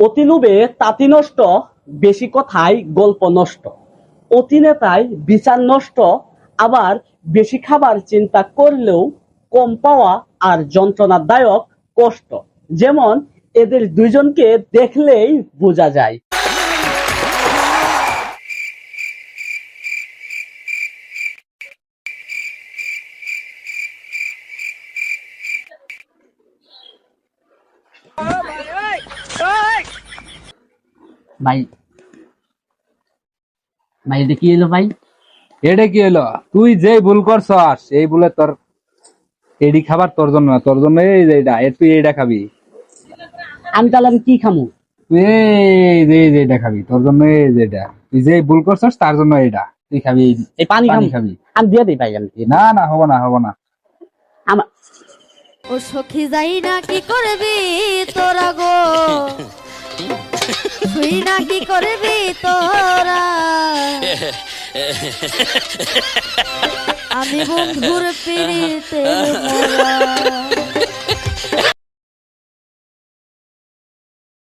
অতি লোভে তাঁতি নষ্ট, বেশি কথায় গল্প নষ্ট। অতিনেতায় বিচার নষ্ট, আবার বেশি খাবার চিন্তা করলেও কম পাওয়া আর যন্ত্রণাদায়ক কষ্ট। যেমন এদের দুজনকে দেখলেই বোঝা যায়। ভাই ভাই এটা কি এলো ভাই? এটা কি হলো তুই যে ভুল করছস এই ভুলে তোর এডি খাবার তোর জন্য না তোর জন্য এই যে এটা তুই এইটা খাবি। আমি তাহলে আমি কি খামু? তুই এই যে এই যে এটা খাবি তোর জন্য এই যে এটা তুই যে ভুল করছস তার জন্য এটা তুই খাবি এই- পানি খাবি। আমি দিয়ে দিই ভাই আমি না না হব না হব না। আমার ও সখী যাই না কি করবি? তোরা গো শুই না কি করবি তোরা। আমি বন্ধুর পিড়িতে মরা।